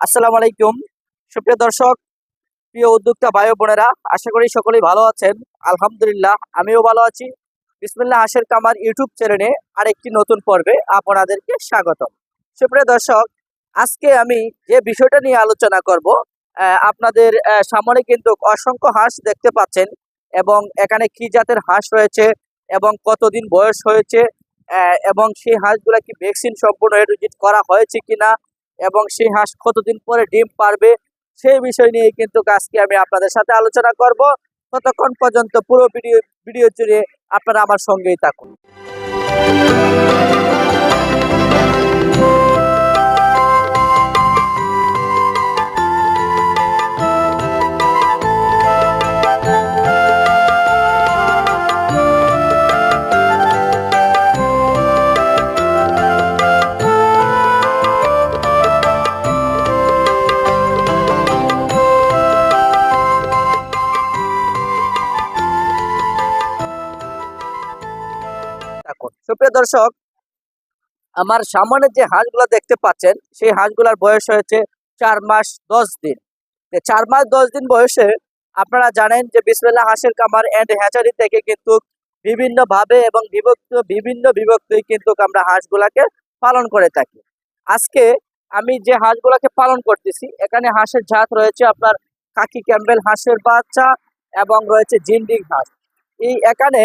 আসসালামু আলাইকুম। সুপ্রিয় দর্শক, প্রিয় উদ্যোক্তা ভাই বোনেরা, আশা করি সকলেই ভালো আছেন। আলহামদুলিল্লাহ, আমিও ভালো আছি। বিসমিল্লাহ হাসের কামার ইউটিউব চ্যানেলে আরেকটি নতুন পর্বে আপনাদেরকে স্বাগতম। সুপ্রিয় দর্শক, আজকে আমি যে বিষয়টা নিয়ে আলোচনা করব আপনাদের সামনে কিন্তু অসংখ্য হাঁস দেখতে পাচ্ছেন এবং এখানে কি জাতের হাঁস রয়েছে এবং কতদিন বয়স হয়েছে এবং সেই হাঁসগুলা কি ভ্যাকসিন সম্পূর্ণ করা হয়েছে কিনা এবং সেই হাঁস কতদিন পরে ডিম পারবে, সেই বিষয় নিয়ে কিন্তু আজকে আমি আপনাদের সাথে আলোচনা করব। ততক্ষণ পর্যন্ত পুরো ভিডিও ভিডিও জুড়ে আপনারা আমার সঙ্গেই থাকুন। দর্শক, আমার সামনে যে হাঁসগুলো দেখতে পাচ্ছেন, সেই হাঁসগুলোর বয়স হয়েছে চার মাস দশ দিন। চার মাস দশ দিন বয়সে আপনারা জানেন যে বিসমিল্লা হাঁসের কামার অ্যান্ড হ্যাচারি থেকে কিন্তু বিভিন্ন ভাবে এবং বিভক্ত, বিভিন্ন বিভক্তই কিন্তু আমরা হাঁসগুলাকে পালন করে থাকি। আজকে আমি যে হাঁসগুলাকে পালন করতেছি, এখানে হাঁসের জাত রয়েছে আপনার কাকি ক্যাম্বেল হাঁসের বাচ্চা এবং রয়েছে জিন্ডিং হাঁস। এই এখানে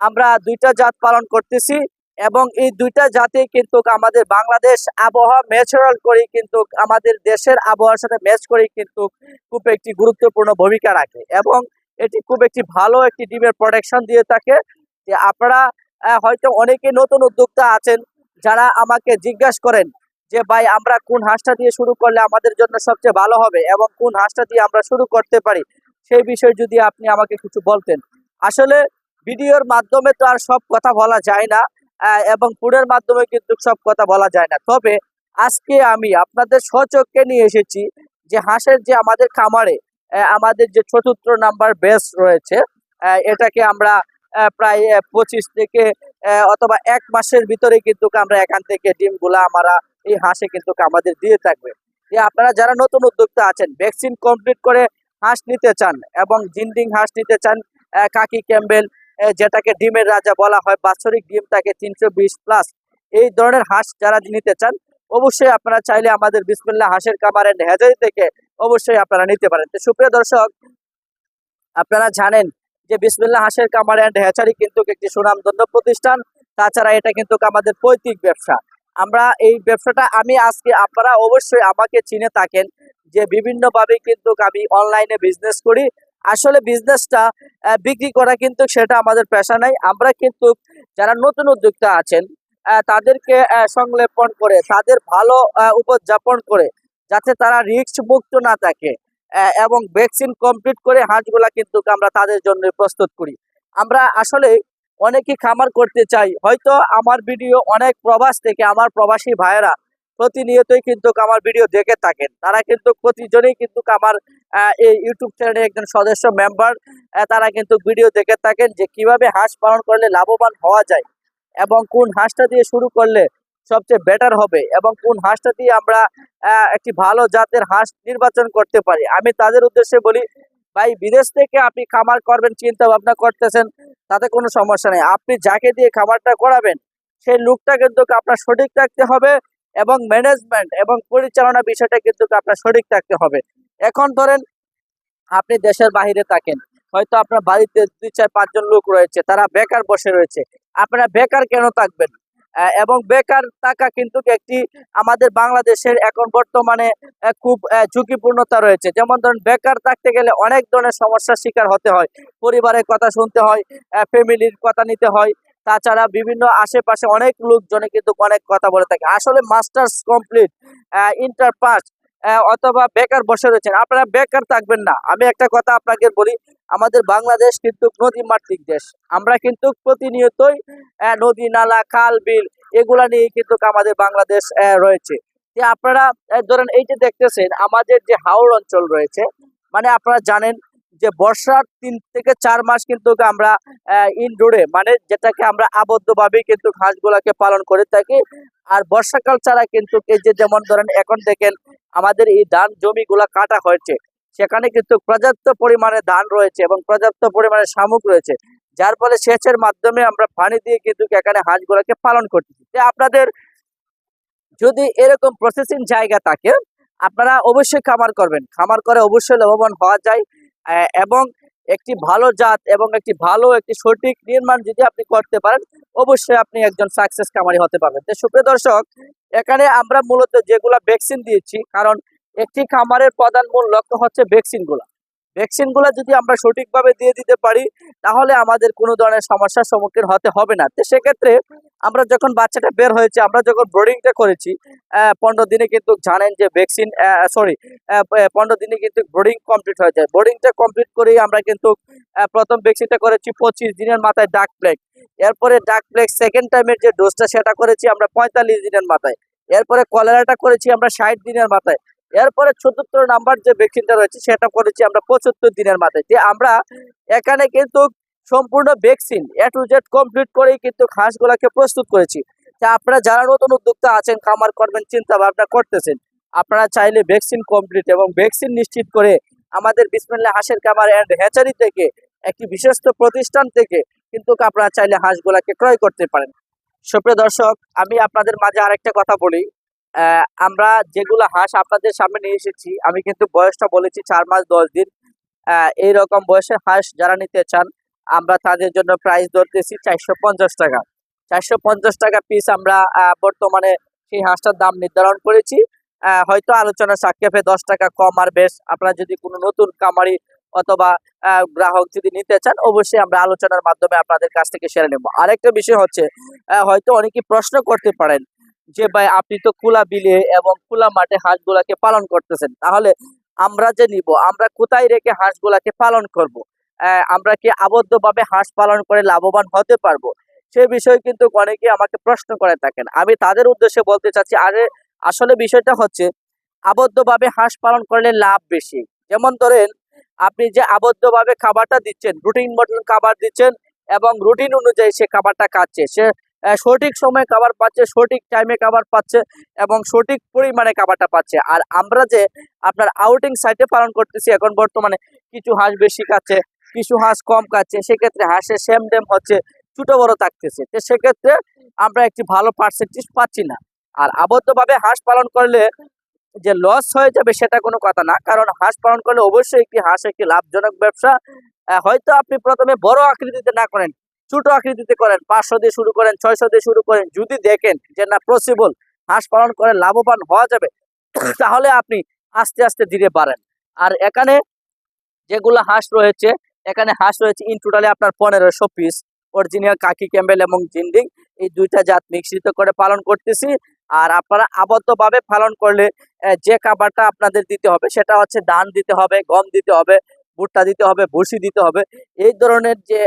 আমরা দুইটা জাত পালন করতেছি। এবং এই দুইটা জাতি কিন্তু আমাদের বাংলাদেশ আবহাওয়া ন্যাচারাল করে কিন্তু আমাদের দেশের আবহাওয়ার সাথে ম্যাচ করে কিন্তু খুব একটি গুরুত্বপূর্ণ ভূমিকা রাখে এবং এটি খুব একটি ভালো একটি ডিমের প্রোটেকশন দিয়ে থাকে। যে আপনারা হয়তো অনেকে নতুন উদ্যোক্তা আছেন যারা আমাকে জিজ্ঞাসা করেন যে, ভাই, আমরা কোন হাঁসটা দিয়ে শুরু করলে আমাদের জন্য সবচেয়ে ভালো হবে এবং কোন হাঁসটা দিয়ে আমরা শুরু করতে পারি? সেই বিষয়ে যদি আপনি আমাকে কিছু বলতেন। আসলে, ভিডিওর মাধ্যমে তো আর সব কথা বলা যায় না। এবং ফুডের মাধ্যমে কিন্তু সব কথা বলা যায় না। তবে আজকে আমি আপনাদের সচক্ষে নিয়ে এসেছি যে হাঁসের যে আমাদের খামারে আমাদের যে চতুর্থ নাম্বার বেস রয়েছে এটাকে আমরা প্রায় পঁচিশ থেকে অথবা এক মাসের ভিতরে কিন্তু আমরা এখান থেকে ডিমগুলা আমরা এই হাঁসে কিন্তু আমাদের দিয়ে থাকবে। যে আপনারা যারা নতুন উদ্যোক্তা আছেন, ভ্যাকসিন কমপ্লিট করে হাঁস নিতে চান এবং জিন্ডিং হাঁস নিতে চান কাকি ক্যাম্বেল যেটাকে ডিমের রাজা বলা হয়, বাৎসরিক ডিম থাকে তিনশো বিশ প্লাস এই ধরনের হাঁস যারা নিতে চান, অবশ্যই আপনারা চাইলে আমাদের বিসমিল্লা হাঁসের কামার এন্ড হেজারি থেকে অবশ্যই আপনারা নিতে পারেন। তো সুপ্রিয় দর্শক, আপনারা জানেন যে বিসমিল্লা হাঁসের কামার অ্যান্ড হ্যাচারি কিন্তু একটি সুনামধন্য প্রতিষ্ঠান। তাছাড়া এটা কিন্তু আমাদের পৈতৃক ব্যবসা। আমরা এই ব্যবসাটা, আমি আজকে আপনারা অবশ্যই আমাকে চিনে থাকেন যে বিভিন্নভাবে কিন্তু আমি অনলাইনে বিজনেস করি। আসলে বিজনেসটা বিক্রি করা কিন্তু সেটা আমাদের পেশা নাই। আমরা কিন্তু যারা নতুন উদ্যোক্তা আছেন তাদেরকে সংলেপন করে তাদের ভালো আহ, উপস্থাপন করে যাতে তারা রিস্ক মুক্ত না থাকে এবং ভ্যাকসিন কমপ্লিট করে হাঁসগুলা কিন্তু আমরা তাদের জন্য প্রস্তুত করি। আমরা আসলে অনেকে খামার করতে চাই। হয়তো আমার ভিডিও অনেক প্রবাস থেকে আমার প্রবাসী ভাইয়েরা প্রতিনিয়তই কিন্তু আমার ভিডিও দেখে থাকেন। তারা কিন্তু প্রতিজনেই কিন্তু আমার এই ইউটিউব চ্যানেলের একজন সদস্য মেম্বার তারা কিন্তু ভিডিও দেখে থাকেন যে কীভাবে হাঁস পালন করলে লাভবান হওয়া যায় এবং কোন হাঁসটা দিয়ে শুরু করলে সবচেয়ে বেটার হবে এবং কোন হাঁসটা দিয়ে আমরা একটি ভালো জাতের হাঁস নির্বাচন করতে পারি। আমি তাদের উদ্দেশ্যে বলি, ভাই, বিদেশ থেকে আপনি খামার করবেন চিন্তা ভাবনা করতেছেন, তাতে কোনো সমস্যা নেই। আপনি যাকে দিয়ে খামারটা করাবেন, সেই লুকটা কিন্তু আপনার সঠিক থাকতে হবে এবং ম্যানেজমেন্ট এবং পরিচালনা বিষয়টা কিন্তু আপনার সঠিক থাকতে হবে। এখন ধরেন আপনি দেশের বাহিরে থাকেন, হয়তো আপনার বাড়িতে দুই চার পাঁচজন লোক রয়েছে, তারা বেকার বসে রয়েছে, আপনারা বেকার কেন থাকবেন? এবং বেকার থাকা কিন্তু একটি আমাদের বাংলাদেশের এখন বর্তমানে খুব ঝুঁকিপূর্ণতা রয়েছে। যেমন ধরুন বেকার থাকতে গেলে অনেক ধরনের সমস্যার শিকার হতে হয়। পরিবারের কথা শুনতে হয় ফ্যামিলির কথা নিতে হয় তাছাড়া বিভিন্ন আশেপাশে অনেক লোকজনে কিন্তু অনেক কথা বলে থাকে। আসলে মাস্টার্স কমপ্লিট ইন্টার পাস অথবা বেকার বসে রয়েছেন। আপনারা বেকার থাকবেন না। আমি একটা কথা আপনাকে বলি, আমাদের বাংলাদেশ কিন্তু নদী মাতৃক দেশ। আমরা কিন্তু প্রতিনিয়তই নদী, নালা, খাল, বিল এগুলা নিয়ে কিন্তু আমাদের বাংলাদেশ রয়েছে। যে আপনারা ধরেন এই যে দেখতেছেন, আমাদের যে হাওড় অঞ্চল রয়েছে মানে আপনারা জানেন যে বর্ষার তিন থেকে চার মাস কিন্তু আমরা ইনডোরে মানে যেটাকে আমরা আবদ্ধভাবেই কিন্তু হাঁসগুলাকে পালন করে থাকি। আর বর্ষাকাল ছাড়া কিন্তু এই যে যেমন ধরেন এখন দেখেন আমাদের এই ধান জমিগুলা কাটা হয়েছে, সেখানে কিন্তু পর্যাপ্ত পরিমাণে ধান রয়েছে এবং পর্যাপ্ত পরিমাণে শামুক রয়েছে। যার ফলে সেচের মাধ্যমে আমরা পানি দিয়ে কিন্তু এখানে হাঁসগুলোকে পালন করতেছি আপনাদের যদি এরকম প্রসেসিং জায়গা থাকে, আপনারা অবশ্যই খামার করবেন। খামার করে অবশ্যই লাভবান হওয়া যায়। এবং একটি ভালো জাত এবং একটি ভালো, একটি সঠিক নির্মাণ যদি আপনি করতে পারেন, অবশ্যই আপনি একজন সাকসেস কামারি হতে পারবেন। তো সুপ্রিয় দর্শক, এখানে আমরা মূলত যেগুলা ভ্যাকসিন দিয়েছি, কারণ একটি খামারের প্রধান মূল লক্ষ্য হচ্ছে ভ্যাকসিন গুলা ভ্যাকসিনগুলা যদি আমরা সঠিকভাবে দিয়ে দিতে পারি, তাহলে আমাদের কোনো ধরনের সমস্যার সম্মুখীন হতে হবে না। তো সেক্ষেত্রে আমরা যখন বাচ্চাটা বের হয়েছে, আমরা যখন ব্রোডিংটা করেছি পনেরো দিনে কিন্তু জানেন যে ভ্যাকসিন সরি পনেরো দিনে কিন্তু ব্রোডিং কমপ্লিট হয়ে যায়। ব্রোডিংটা কমপ্লিট করেই আমরা কিন্তু প্রথম ভ্যাকসিনটা করেছি পঁচিশ দিনের মাথায় ডাক প্লেগ এরপরে ডাক প্লেগ সেকেন্ড টাইমের যে ডোজটা সেটা করেছি আমরা পঁয়তাল্লিশ দিনের মাথায়। এরপরে কলেরাটা করেছি আমরা ষাট দিনের মাথায়। এরপরে চতুর্থ নাম্বার যে ভ্যাকসিনটা রয়েছে, সেটা করেছি আমরা পঁচাত্তর দিনের মাথায়। যে আমরা এখানে কিন্তু সম্পূর্ণ vaccine A to Z complete করেই কিন্তু হাঁসগুলাকে প্রস্তুত করেছি। তা আপনারা যারা নতুন উদ্যোক্তা আছেন, খামার করবেন চিন্তা ভাবনা করতেছেন, আপনারা চাইলে ভ্যাকসিন কমপ্লিট এবং ভ্যাকসিন নিশ্চিত করে আমাদের বিসমিল্লা হাঁসের খামার অ্যান্ড হ্যাচারি থেকে একটি বিশ্বস্ত প্রতিষ্ঠান থেকে কিন্তু আপনারা চাইলে হাঁসগুলাকে ক্রয় করতে পারেন। সুপ্রিয় দর্শক, আমি আপনাদের মাঝে আরেকটা কথা বলি। আমরা যেগুলো হাঁস আপনাদের সামনে নিয়ে এসেছি আমি কিন্তু বয়সটা বলেছি চার মাস দশ দিন। আহ, এইরকম বয়সের হাঁস যারা নিতে চান আমরা তাদের জন্য প্রাইস ধরতেছি চারশো পঞ্চাশ টাকা। চারশো পঞ্চাশ টাকা পিস আমরা বর্তমানে সেই হাঁসটার দাম নির্ধারণ করেছি। হয়তো আলোচনা সাক্ষেপে দশ টাকা কম আর বেশ। আপনারা যদি কোনো নতুন কামারি অথবা গ্রাহক যদি নিতে চান অবশ্যই আমরা আলোচনার মাধ্যমে আপনাদের কাছ থেকে সেরে নেব। আরেকটা বিষয় হচ্ছে হয়তো অনেকে প্রশ্ন করতে পারেন যে ভাই আপনি তো খোলা বিলে এবং খোলা মাঠে হাঁসগুলাকে পালন করতেছেন, তাহলে আমরা যে নিব, আমরা কোথায় রেখে হাঁসগুলাকে পালন করব। আমরা কি আবদ্ধভাবে হাঁস পালন করে লাভবান হতে পারব? সে বিষয়ে কিন্তু অনেকে আমাকে প্রশ্ন করে থাকেন। আমি তাদের উদ্দেশ্যে বলতে চাচ্ছি, আরে আসলে বিষয়টা হচ্ছে, আবদ্ধভাবে হাঁস পালন করলে লাভ বেশি। যেমন ধরেন, আপনি যে আবদ্ধভাবে খাবারটা দিচ্ছেন, রুটিন মতন খাবার দিচ্ছেন এবং রুটিন অনুযায়ী সে খাবারটা খাচ্ছে, সে সঠিক সময়ে খাবার পাচ্ছে, সঠিক টাইমে খাবার পাচ্ছে এবং সঠিক পরিমাণে খাবারটা পাচ্ছে। আর আমরা যে আপনার আউটিং সাইটে পালন করতেছি, এখন বর্তমানে কিছু হাঁস বেশি খাচ্ছে, কিছু হাঁস কম খাচ্ছে, সেক্ষেত্রে হাঁসের সেম ডেম হচ্ছে ছোট বড় থাকতেছে। তো সেক্ষেত্রে আমরা একটি ভালো পার্সেন্টেজ পাচ্ছি না। আর আবদ্ধভাবে হাঁস পালন করলে যে লস হয়ে যাবে সেটা কোনো কথা না, কারণ হাঁস পালন করলে অবশ্যই একটি হাঁস একটি লাভজনক ব্যবসা। হয়তো আপনি প্রথমে বড় আকৃতিতে না করেন ছোট আকৃতিতে করেন, পাঁচশো দিয়ে শুরু করেন, ছয়শো দিয়ে শুরু করেন, যদি দেখেন যে না পসিবল হাঁস পালন করে লাভবান হওয়া যাবে, তাহলে আপনি আস্তে আস্তে ধীরে বাড়েন। আর এখানে যেগুলো হাঁস রয়েছে, এখানে হাঁস রয়েছে ইন টোটালে আপনার পনেরোশো পিস অরিজিনাল কাকি ক্যাম্বেল এবং জিন্ডিং, এই দুইটা জাত মিশ্রিত করে পালন করতেছি। আর আপনারা আবদ্ধভাবে পালন করলে যে খাবারটা আপনাদের দিতে হবে, সেটা হচ্ছে ধান দিতে হবে, গম দিতে হবে ভুট্টা দিতে হবে, ভুসি দিতে হবে। এই ধরনের যে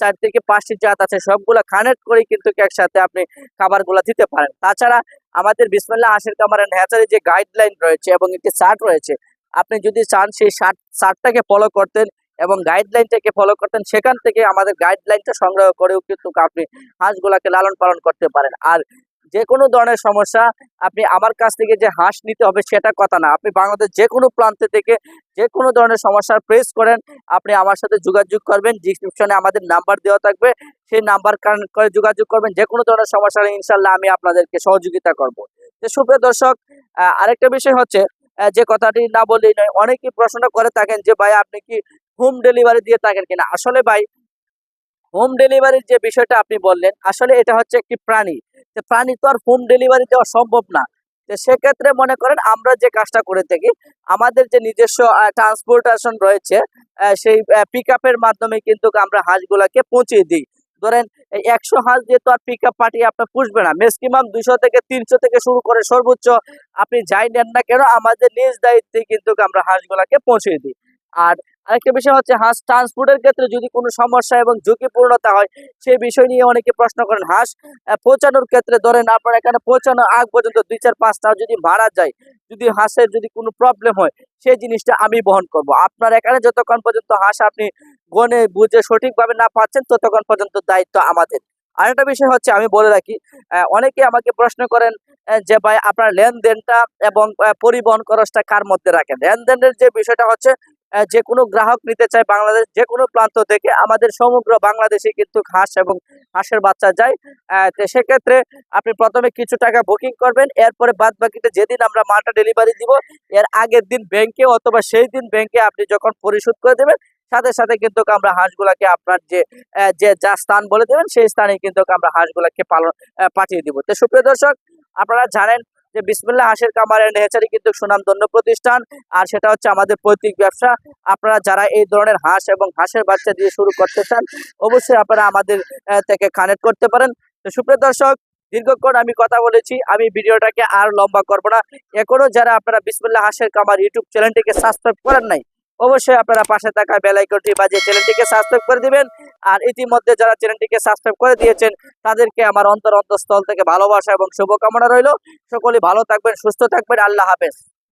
চার থেকে পাঁচটি জাত আছে, সবগুলো কানেক্ট করে কিন্তু একসাথে আপনি খাবারগুলো দিতে পারেন। তাছাড়া আমাদের বিসমিল্লা হাঁসের খামারের হ্যাচারি যে গাইডলাইন রয়েছে এবং একটি চার্ট রয়েছে, আপনি যদি চান সেই চার্ট চার্টটাকে ফলো করতেন এবং গাইডলাইনটাকে ফলো করতেন, সেখান থেকে আমাদের গাইডলাইনটা সংগ্রহ করেও কিন্তু আপনি হাঁসগুলাকে লালন পালন করতে পারেন। আর যে কোনো ধরনের সমস্যা আপনি আমার কাছ থেকে যে হাঁস নিতে হবে সেটা কথা না। আপনি বাংলাদেশ যে কোনো প্রান্তে থেকে যে কোনো ধরনের সমস্যার প্রেস করেন, আপনি আমার সাথে যোগাযোগ করবেন ডিসক্রিপশনে আমাদের নাম্বার দেওয়া থাকবে। সেই নাম্বার করে যোগাযোগ করবেন যে কোনো ধরনের সমস্যা ইনশাল্লাহ আমি আপনাদেরকে সহযোগিতা করব। তো সুপ্রিয় দর্শক আরেকটা বিষয় হচ্ছে যে কথাটি না বললেই নয়, অনেকেই প্রশ্ন করে থাকেন যে, ভাই, আপনি কি হোম ডেলিভারি দিয়ে থাকেন কিনা? আসলে ভাই হোম ডেলিভারির যে বিষয়টা আপনি বললেন, আসলে এটা হচ্ছে একটি প্রাণী। প্রাণী তো আর হোম ডেলিভারি দেওয়া সম্ভব না। সেক্ষেত্রে মনে করেন আমরা যে কাজটা করে থাকি, আমাদের যে নিজস্ব ট্রান্সপোর্টেশন রয়েছে সেই পিক মাধ্যমে কিন্তু আমরা হাঁসগুলাকে পৌঁছে দিই। ধরেন একশো হাঁস দিয়ে তো আর পিক আপ পাঠিয়ে আপনার পুষবে না ম্যাক্সিমাম দুশো থেকে তিনশো থেকে শুরু করে সর্বোচ্চ আপনি যাই নেন না কেন, আমাদের নিজ দায়িত্বে কিন্তু আমরা হাঁসগুলাকে পৌঁছে দিই। আর আরেকটা বিষয় হচ্ছে, হাঁস ট্রান্সপোর্টের ক্ষেত্রে যদি কোনো সমস্যা এবং ঝুঁকিপূর্ণতা হয়, সেই বিষয় নিয়ে অনেকে প্রশ্ন করেন। হাঁস পৌঁছানোর ক্ষেত্রে ধরেন আপনার এখানে পৌঁছানোর আগ পর্যন্ত দুই চার পাঁচটা যদি মারা যায়, যদি হাঁসের যদি কোনো প্রবলেম হয়, সেই জিনিসটা আমি বহন করব। আপনার এখানে যতক্ষণ পর্যন্ত হাঁস আপনি গনে বুঝে সঠিকভাবে না পাচ্ছেন, ততক্ষণ পর্যন্ত দায়িত্ব আমাদের। আরেকটা বিষয় হচ্ছে, আমি বলে রাখি অনেকে আমাকে প্রশ্ন করেন যে ভাই, আপনার লেনদেনটা এবং পরিবহন খরচটা কার মধ্যে রাখেন? লেনদেনের যে বিষয়টা হচ্ছে যে কোনো গ্রাহক নিতে চায় বাংলাদেশ যে কোনো প্রান্ত থেকে, আমাদের সমগ্র বাংলাদেশে কিন্তু হাঁস এবং হাঁসের বাচ্চা যায়। সেক্ষেত্রে আপনি প্রথমে কিছু টাকা বুকিং করবেন, এরপরে বাদ বাকিটা যেদিন আমরা মালটা ডেলিভারি দিব, এর আগের দিন ব্যাংকে অথবা সেই দিন ব্যাংকে আপনি যখন পরিশোধ করে দেবেন, সাথে সাথে কিন্তু আমরা হাঁসগুলাকে আপনার যে যে যা স্থান বলে দেবেন, সেই স্থানে কিন্তু আমরা হাঁসগুলাকে পালন পাঠিয়ে দিব। তো সুপ্রিয় দর্শক, আপনারা জানেন যে বিসমিল্লা হাঁসের এন্ড হ্যাচারি কিন্তু সুনামধন্য প্রতিষ্ঠান। আর সেটা হচ্ছে আমাদের পৈতৃক ব্যবসা। আপনারা যারা এই ধরনের হাঁস এবং হাঁসের বাচ্চা দিয়ে শুরু করতে চান, অবশ্যই আপনারা আমাদের থেকে কানেক্ট করতে পারেন। তো সুপ্রিয় দর্শক, দীর্ঘক্ষণ আমি কথা বলেছি, আমি ভিডিওটাকে আর লম্বা করব না। এখনও যারা আপনারা বিসমিল্লা হাঁসের কামার ইউটিউব চ্যানেলটিকে সাবস্ক্রাইব করেন নাই অবশ্যই আপনারা পাশে থাকা বেলাইকনটি বাজিয়ে চ্যানেলটিকে সাবস্ক্রাইব করে দিবেন। আর ইতিমধ্যে যারা চ্যানেলটিকে সাবস্ক্রাইব করে দিয়েছেন, তাদেরকে আমার অন্তর অন্তঃস্থল থেকে ভালোবাসা এবং শুভকামনা রইল। সকলে ভালো থাকবেন, সুস্থ থাকবেন। আল্লাহ হাফেজ।